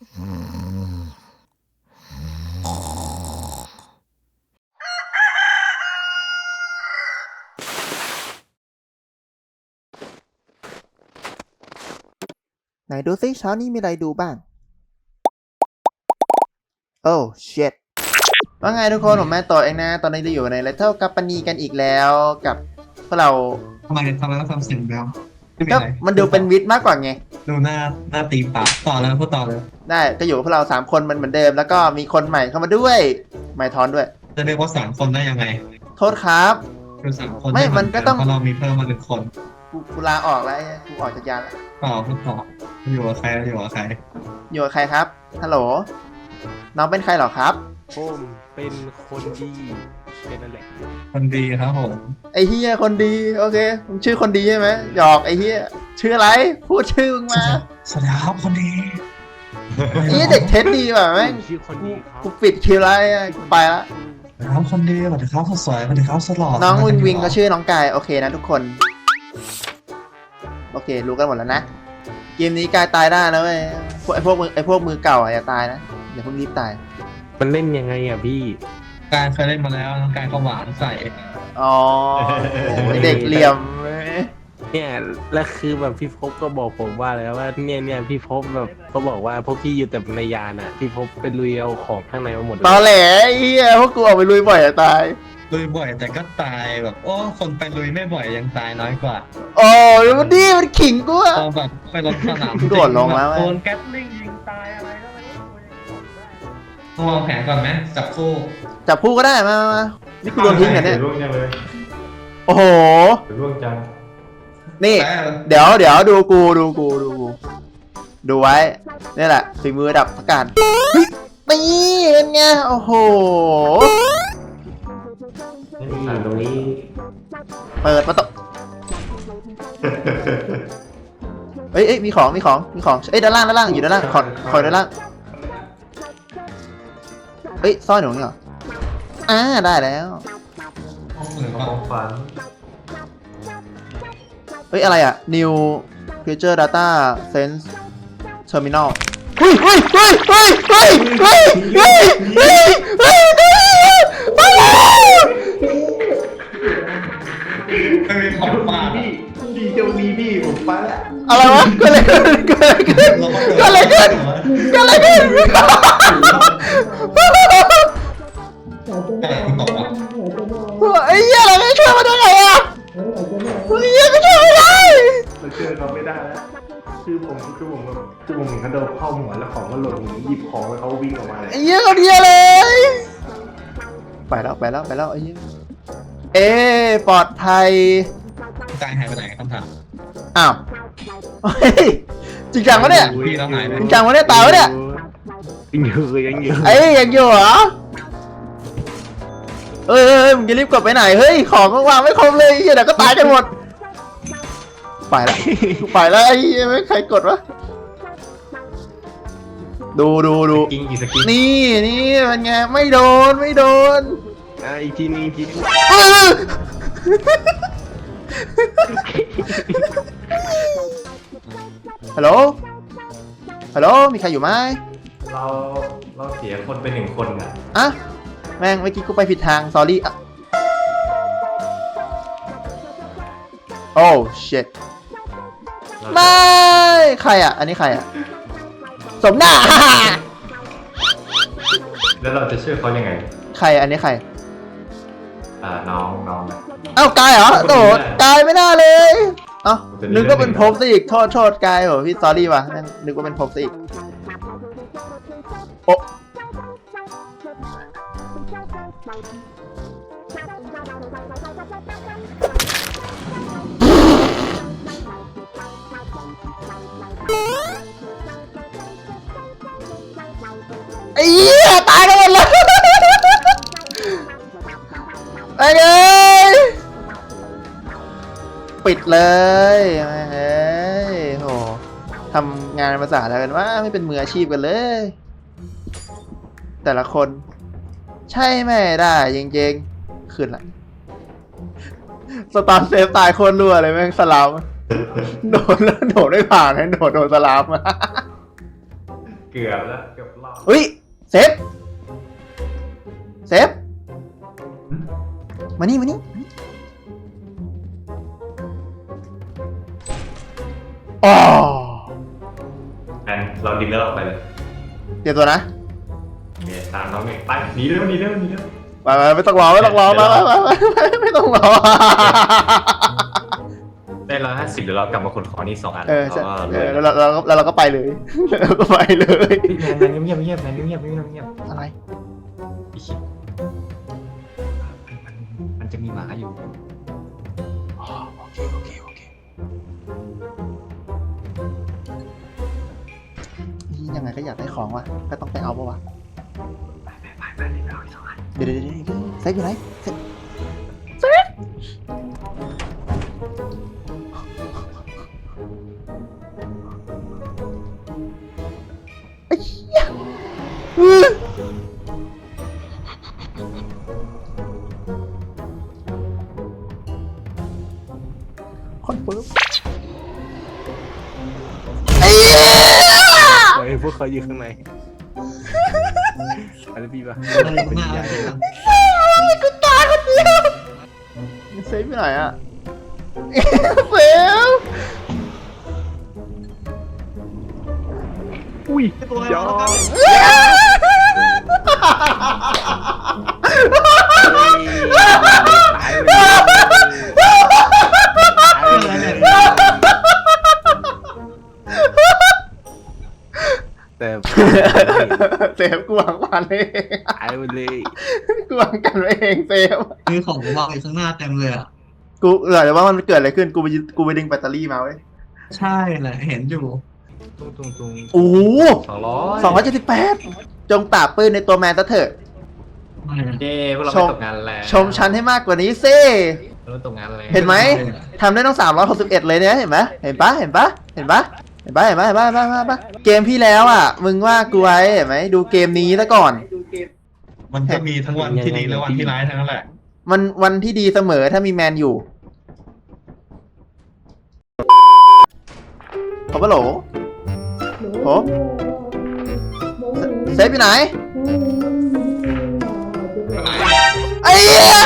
ไหนดูซิเช้านี้มีอะไรดูบ้าง โอ้เช็ดว่าไงทุกคน ผมแม่ต่อเองนะ ตอนนี้เราอยู่ในเลเท l กัปปานีกันอีกแล้วกับพวกเราทำไมทำไมต้องทำเสียงแบบ ไม่มีก็อะไรมันดูเป็นวิทย์มากกว่าไง ดูหน้าหน้าตีปากต่อเลยพูดต่อเลย ได้ก็อยู่กับพวกเราสามคนมันเหมือนเดิม แล้วก็มีคนใหม่เข้ามาด้วยใหม่ทอนด้วย จะเรียกว่าสามคนได้ยังไงโทษครับ คือสามคนไม่ด้เหมันก็ต้อง เพราะเรามีเพิ่มมาหนึ่งคนกูกูลาออกแล้วไอ้กูออกจากยานแล้วต่อพูดต่ออยู่กับใครอยู่กับใครอยู่กับใครครับฮัลโหลน้องเป็นใครเหรอครับผม เป็นคนดีเป็นนั่นแหละคนดีครับผม ไอ้เฮียคนดี โอเคมึงชื่อคนดีใช่ไหมหยอกไอ้เฮียชื่ออะไร พูดชื่อมึงมาสวัสดีครับคนดีไอ้เหี้ยเด็กเท็ดดีว่ะแม่งชื่อคนดีครับกูปิดคิวไลน์อะกูไปละสวัสดีครับคนดีสวัสดีครับสวยสวัสดีครับสลอดน้องวิงวิงก็ชื่อน้องกายโอเคนะทุกคน โอเค รู้กันหมดแล้วนะเกมนี้กายตายได้นะเว้ยพวกไอพวกมือไอพวกมือเก่าอะอย่าตายนะอย่าเพิ่งรีบตาย มันเล่นยังไงอะพี่ การเคยเล่นมาแล้วน้องการก็หวานใส่อ๋อไอ้เด็กเหลี่ยมเนี่ยแล้วคือแบบพี่พบก็บอกผมว่าแล้วว่าเนี่ยเนี่ยพี่พบแบบเขาบอกว่าพวกพี่อยู่แต่ในยานอะ พี่พบไปลุยเอาของข้างในมาหมดเลยตอแหลไอ้เหี้ยพวกกูออกไปลุยบ่อยจะตาย ลุยบ่อยแต่ก็ตายแบบ โอ้คนไปลุยไม่บ่อยยังตายน้อยกว่าโอ้ยมันดีมันขิงกูอะพอแบบไปลงสนามโดดลงแล้วบบโดนแก๊สลิงยิงตายอะไรก็ไม่รู้ ต้องวางแผนก่อนไหมจับคู่จับคู่ก็ได้มามามานี่กูโดนทิ้งเหรอเนี่ย ร่วงจังเลยโอ้โหร่วงจังนี่แต่เดี๋ยวเดี๋ยวดูกูดูกูดูกู ดูไว้ นี่แหละฝีมือระดับพักการเฮ้ยนี่เป็นไง โอ้โหอ่านตรงนี้ เปิดประตูเอ้ยเอ้ยมีของ มีของ มีของ เอ้ยด้านล่างด้านล่างอยู่ด้านล่าง ขอขอด้านล่าง เอ้ยซ่อนอยู่ตรงนี้เหรออ่าได้แล้วห้องมือขเปล่าองฝันเฮ้ยอะไรอะ new future data sense terminal เฮ้ยเฮ้ยเฮ้ยเฮ้ยเฮ้ยเฮ้ยเฮ้ยเฮ้ยเฮ้ยเฮ้ยเฮ้ยไม่มีของฝากพี่พี่เจ้านี้พี่ผมไปละอะไรวะเกิดอะไรขึ้นเกิดอะไรขึ้นเราก็เกิดอะไรขึ้นเกิดอะไรขึ้น คือผมคือผมแบบคือผมเห็นเขาโดนเข้าหัวแล้วของก็หล่นหยิบของแล้วเขาวิ่งออกมาเลยไอ้เหี้ยเขาเดียเลย ไปแล้วไปแล้วไปแล้วไอ้เหี้ยเอ๊ะปลอดภัยกายหายไปไหนคำถามอ้าวเฮ้ยจริงจังปะเนี่ยพี่เราหายไปจริงจังปะเนี่ยตายวะเนี่ย ยังอยู่ยังอยู่ไอ้ยยังอยู่เหรอเอ้ยเอ้ยเอ้ยมึงจะรีบกลับไปไหน เฮ้ย ของก็วางไม่ครบเลยเหี้ยเดี๋ยวก็ตายกันหมด ไปละกูไปแล้วไอ้เหี้ยไม่ใครกดวะ ดูดูดูกิ้งอีกสกิ้งนี่นี่เป็นไงไม่โดนไม่โดนอะอีกทีนึงอีกทีนึงเออฮัลโหลฮัลโหลมีใครอยู่ไหมเราเราเสียคนไปหนึ่งคนอะอะแม่งเมื่อกี้กูไปผิดทาง s อรี่อะโอ้ shit เรา ไม่ใครอะ อันนี้ใครอะ สมหน้า แล้วเราจะเชื่อเขายังไง ใครอันนี้ใคร อ่าน้องน้องเอ้ากายเหรอโดดกายไม่น่าเลยเอ้าจะได้นึกว่าเป็นภพซะอีกโทษโทษกายเหรอพี่ s อรี่ว่ะนั่นนึกว่าเป็นภพซะอีกโอ เหี้ยตายกันหมดเลยไอ้เอ้ยปิดเลยเฮ้ยโหทำงานภาษาอะไรกันว่าไม่เป็นมืออาชีพกันเลย แต่ละคน ใช่ไม่ได้จริงๆขึ้นละสตาร์เซฟตายโคตรรัวเลยแม่งสลามโดนแล้วโดดไม่ผ่านให้โดดโดนสลามเกือบแล้วเกือบรอดเฮ้ย เซฟ เซฟมานี่มานี่มานี่อ๋อแอนเราดินเนอร์ออกไปเลยเตรียมตัวนะเนี่ยตามน้องเนี่ยไปหนีเร็วหนีเร็วหนีเร็วไปไปไม่ต้องรอไม่ต้องรอมาไปไปไปไม่ต้องรอได้ร้อยห้า สิบเดี๋ยวเรากลับมาคนคอนี่สองอันเออใช่แล้วก็เอรวยอแล้วเราแล้วเราก็ไปเลยแล้วเราก็ไปเลยแมนเงียบเงียบแมนเงียบเงียบเงียบอะไรอีชิมันมันจะมีหมาอยู่อ๋อโอเคโอเคโอเคนี่ยังไงก็อยากได้ของว่ะก็ต้องไปเอาปะวะไปไปไปไปเดี๋ยวเราอีกสองอันเดี๋ยวเดี๋ยวเดี๋ยวเดี๋ยวเซฟอยู่ไหนเซฟเซฟ ไอ้เหี้ยอื้อคอนเฟิร์มไอ้เหี้ยเฮ้พวกเขาอยู่ข้างในอะไรพี่ปะกูตายคนเดียวเซฟอยู่ไหนอะ เซฟ อุ้ยยอมตายเลยแต่เซฟกูหวังวันเองตายไปเลยกูหวังกันไว้เองเซฟมีของวางอยู่ข้างหน้าเต็มเลยอะ กูเออแต่ว่ามันเกิดอะไรขึ้นกูไปยึดกูไปดึงแบตเตอรี่มาเว้ย ใช่แหละเห็นอยู่ ตุ้งตุ้งตุ้งโอ้โหสองร้อยสองร้อยเจ็ดสิบแปดจงปราบปื้นในตัวแมนซะเถอะ เย้พวกเราชไม่มตกงานแล้วชมฉันให้มากกว่านี้สิเราไม่ตกงานแล้วเห็นไหมทำได้ต้องสามร้อยหกสิบเอ็ดเลยเนี่ยเห็นไหมเห็นปะเห็นปะเห็นปะเห็นปะเห็นปะเห็นปะเห็นปะเห็นปะเกมที่แล้วอะ มึงว่ากูไว้เห็นไหมดูเกมนี้ซะก่อน มันก็มีทั้งวันที่ดีและวันที่ร้ายทั้งนั้นแหละ มันวันที่ดีเสมอถ้ามีแมนอยู่ขอบโหล โอ้เซฟอยู่ไหนไอ้เหี้ย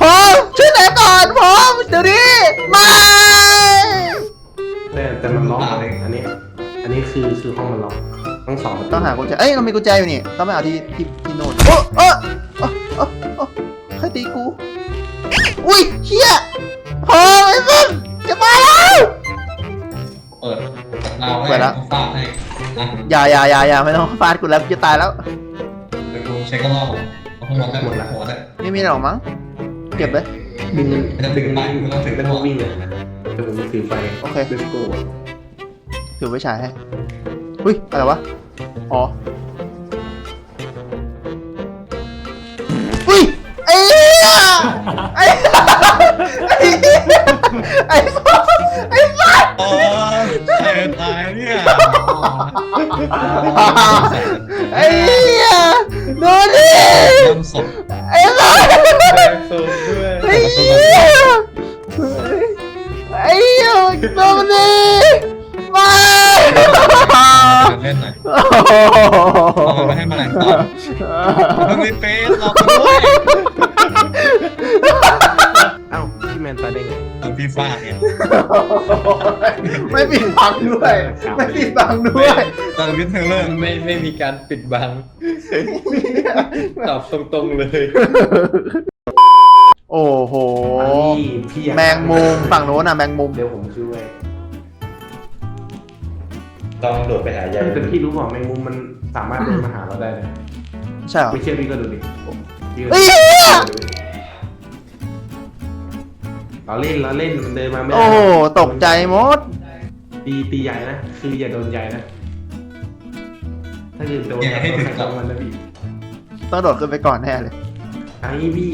พอช่วยไหนก่อนพอเดี๋ยวนี้ไม่แต่แต่มันล็อกอะอันนี้ อันนี้คือคือห้องมันล็อกต้องสองประตูต้องหากุญแจเอ้ยเรามีกุญแจอยู่นี่ต้องไปเอาที่ที่ที่โน่นโอ้โอ้โอ้โอ้โอ้ใครตีกู อุ้ยเชี่ยพอไอ้มึง เราเปิดแล้ว ฟาดให้นะอย่าอย่าอย่าอย่าไม่ต้องฟาดกูแล้วกูจะตายแล้ว เดี๋ยวกูเช็คก็รอบผมเอาข้างบนได้หมดละหัวได้ไม่มีอะไรหรอกมั้ง เก็บเลย ดึงไม่ต้องถึงไปไม่ต้องถึงแล้วก็วิ่งเลยแต่ผมถือไฟโอเคเลสโก้ถือไว้ฉายให้ อุ้ย อะไรวะ อ๋อ อุ้ย ไอ้เหี้ยไอ้ไอ้เหี้ยไอ้สัสไอ้สั สโอ้ใครตายเนี่ยไอ้เหี้ยดูดิน้ำศพไอ้สัสซูมด้วยไอ้เหี้ยไอ้เหี้ยดูมันดิมาเล่นหน่อยโอ้โหเอาไปให้มาแหลงตอบมันไม่เป็นเราไปด้วย ไม่ปิดบังด้วย ไม่ปิดบังด้วยตอนวิทเทเลอร์ไม่ไม่มีการปิดบัง ตอบตรงๆเลย โอ้โหพี่พี่อยากแมงมุมฝั่งโน้นน่ะแมงมุม เดี๋ยวผมช่วยต้องโดดไปหายายแต่พี่รู้เปล่าแมงมุมมันสามารถเดินมาหาเราได้เลยใช่เหรอไม่เชื่อพี่ก็ดูดิพี่ก็เฮ้ย เราเล่นเราเล่นมันเดินมาไม่ได้โอ้โหตกใจหมด ตีตีใหญ่นะคืออย่าโดนใหญ่นะ ถ้าเกิดโดนอย่าให้ถึงกับมันนะพี่ต้องโดดขึ้นไปก่อนแน่เลย ไอ้พี่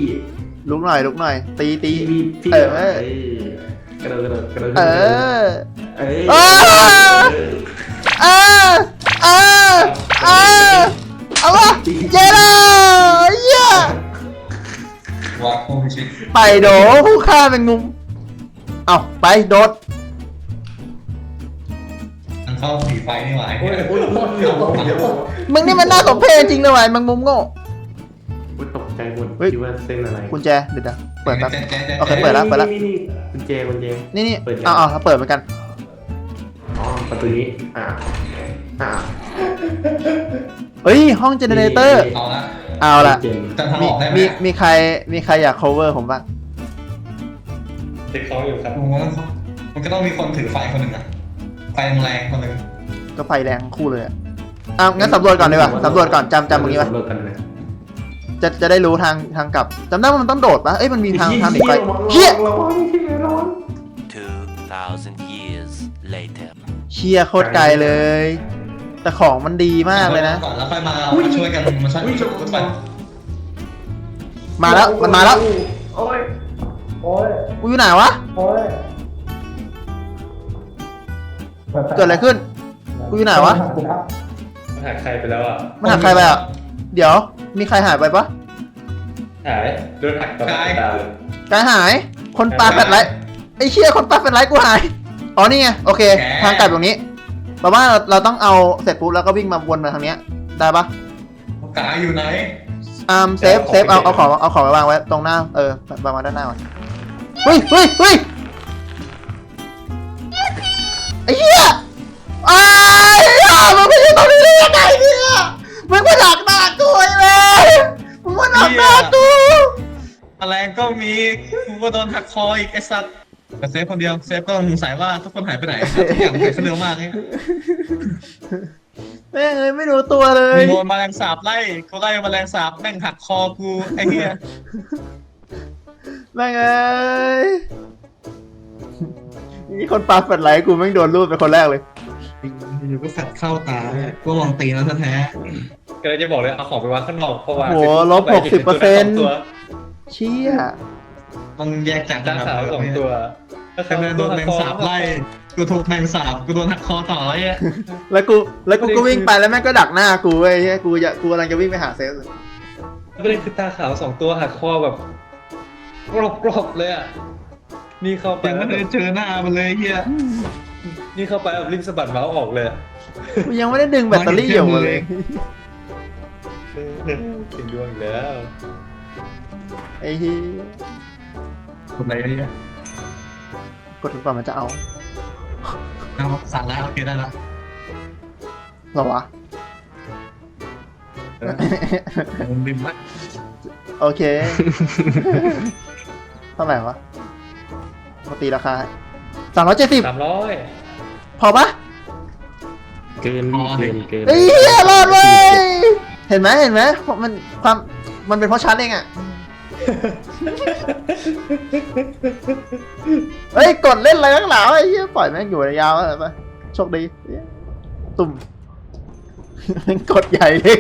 ลุกหน่อยลุกหน่อย ตีตี พี่พี่พี่เออ เออกระโดดกระโดดกระโดดเออ เออเออ เออเออเออเอาวะเย้เลยเย้ ว่าโคพิชิตไปโดผู้ฆ่าเป็นงุม เอาไปโดดทั้งเข้าผีไฟนี่หว่าไอ้โอ้เหี้ยยโอ้ยโอ้ยเอาออกมามึงนี่มันน่าสมเพชจริงเลยว่ะมังมุมโง่อุ๊ยตกใจหมดเฮ้ย คิดว่าเส้นอะไรกุญแจเดี๋ยวๆเปิดแป๊บแจ๊ะแจ๊ะแจ๊ะโอเคเปิดแล้วนี่นี่นี่กุญแจกุญแจ นี่นี่เปิดยัง เอาเอาเปิดเหมือนกัน อ๋อประตูนี้ อ่า อ่า เฮ้ย ห้องเจเนเรเตอร์ เอาละ เอาละเจนจะทำมีออกได้ไหมมีมีใครมีใครอยาก cover ผมบ้างเด็กเขาอยู่ครับผมว่ามันก็ต้องมีคนถือไฟคนหนึ่งอะไฟแรงๆคนหนึ่งก็ไฟแรงคู่เลยอะอ้าวงั้นสำรวจก่อนดีกว่าสำรวจก่อนจำจำตรงนี้ไว้สำรวจกันเลยจะจะได้รู้ทางทางกลับจำได้ว่ามันต้องโดดปะเอ้ยมันมีทางทางหนีไฟเฮีเฮียยระวังที่ไหนร้อน2,000 years later. เชียโคตรไกลเลย แต่ของมันดีมากเลยนะ ก่อนแล้วค่อยมาเอามาช่วยกันมาช่วยอุ้ยช่วยกันมาแล้วมันมาแล้วโอ้ยโอ้ยกูอยู่ไหนวะโอ้ยเกิดอะไรขึ้นกูอยู่ไหนวะมันหักใครไปแล้วอะมันหักใครไปอะเดี๋ยว มีใครหายไปปะหายโดนหักต่อหน้าต่อตาเลยกายหาย คนปลาแฟลชไลท์ไอ้เชี่ยคนปลาแฟลชไลท์กูหาย อ๋อนี่ไงโอเค ทางกลับตรงนี้ แปลว่าเราเราต้องเอาเสร็จปุ๊บแล้วก็วิ่งมาวนมาทางเนี้ย ได้ปะกายอยู่ไหน อ่าเซฟเซฟเอาเอาของเอาของไปวางไว้ตรงหน้า เออวางมาด้านหน้าก่อนเฮ้ยเฮ้ยเฮ้ยไอ้เหี้ยไอ้เหี้ยมันไม่ใช่ตรงนี้ได้ยังไงเนี่ยมึงมาดักหน้ากูไอ้แม่มึงมาดักหน้ากู แมลงก็มีกูก็โดนหักคออีกไอ้สัตว์ แต่เซฟคนเดียวเซฟก็สงสัยว่าทุกคนหายไปไหนทุกอย่างมันเกิดขึ้นเร็วมากเนี่ยแม่งเอ้ยไม่รู้ตัวเลมึยงโดนแมลงสาบไล่กูไล่แมลงสาบแม่งหักคอกูไอ้เหี้ยแม่งเอ้ยนี่คนปาแฟลชไลท์กูแม่งโดนรูดเป็นคนแรกเลยอยู่ก็แฟดเข้าตาเนี่ยกูลองตีแล้วแท้ก็เลยจะบอกเลยเอาของไปวางข้างนอกเพราะว่าโหลบไปถึงตัวได้สองตัวเชี่ยๆ ต้องแยกจากด้านขาวสองตัวใครโดนแมงสาบไล่กูถูกแมงสาบกูโดนหักคอต่อไอ้เหี้ยแล้วกูแล้วกูก็วิ่งไปแล้วแม่งก็ดักหน้ากูเว้ยเหี้ยกูจะกูกำลังจะวิ่งไปหาเซฟเลยไม่ได้คือตาขาวสองตัวหักคอแบบกรอบกรอบเลยอะนี่เข้าไปยังไม่ได้เจอหน้ามันเลยไอ้เหี้ยนี่เข้าไปแบบริมสะบัดเมาส์ออกเลยอะกูยังไม่ได้ดึงแบตเตอรี่อยู่มาเลยถึงดวงอีกแล้วไอ้เหี้ย คนไหนไอ้เหี้ยกดถูกก่อนมันจะเอาเอาสั่งแล้วโอเคได้แล้วเหรอวะผมบิมละโอเค เท่าไหร่วะมาตีราคาสามร้อยเจ็ดสิบสามร้อยพอปะเกินพี่เกินเกินเฮ้ยเหี้ยรอดเว้ยเห็นไหมเห็นไหมมันความมันเป็นเพราะฉันเองอะ เฮ้ยกดเล่นอะไรนักหนาไอ้เหี้ยปล่อยแม่งอยู่ยาวๆอะไรไปโชคดีตุ่มแม่งกดใหญ่เลย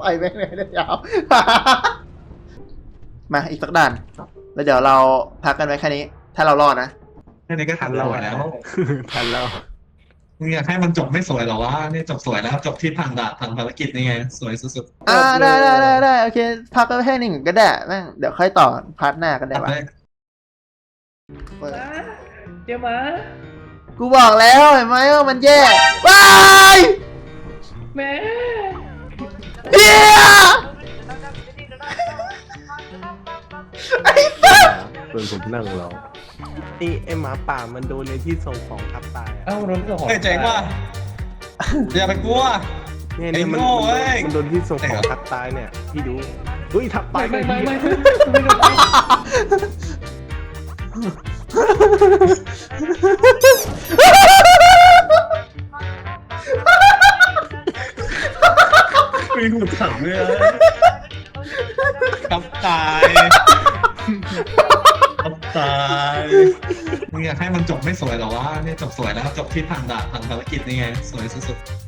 ปล่อยแม่งเลยยาวมาอีกสักด่าน แล้วเดี๋ยวเราพักกันไว้แค่นี้ ถ้าเรารอดนะแค่นี้ก็ทันเราแล้วทันแล้ว มึงอยากให้มันจบไม่สวยเหรอวะนี่จบสวยแล้วจบที่ผ่านด่านผ่านภารกิจนี่ไง สวยสุดอ่าได้ได้ได้ได้โอเค พักกันไว้แค่นี้ก่อนก็ได้แม่งเดี๋ยวค่อยต่อพาร์ทหน้ากันๆได้ตัดปะเลยเดี๋ยวมากูบอกแล้วเห็นไหมว่ามันแย่ว้ายแม่เฮียไอ้สัสส่วนผมนั่งรอ ไอ้ไอ้หมาป่ามันโดนในที่ส่งของทับตายอะเอ้าโดนเจ้าของเฮ้ยเจ๋งว่ะอย่าไปกลัว เนี่ยเนี่ยมันไอ้โง่เว้ย มันโดนที่ส่งของทับตายเนี่ยพี่ดูเฮ้ยทับตายไม่ก็ไม่เหี้ยไม่ไม่ไม่ไม่มีหูถามเลยกับตายกับตายมึง อยากให้มันจบไม่สวยหรอวะนี่ยจบสวยแล้วจบที่ผ่านด่านผ่านภารกิจนี่ไง สวยสุดๆ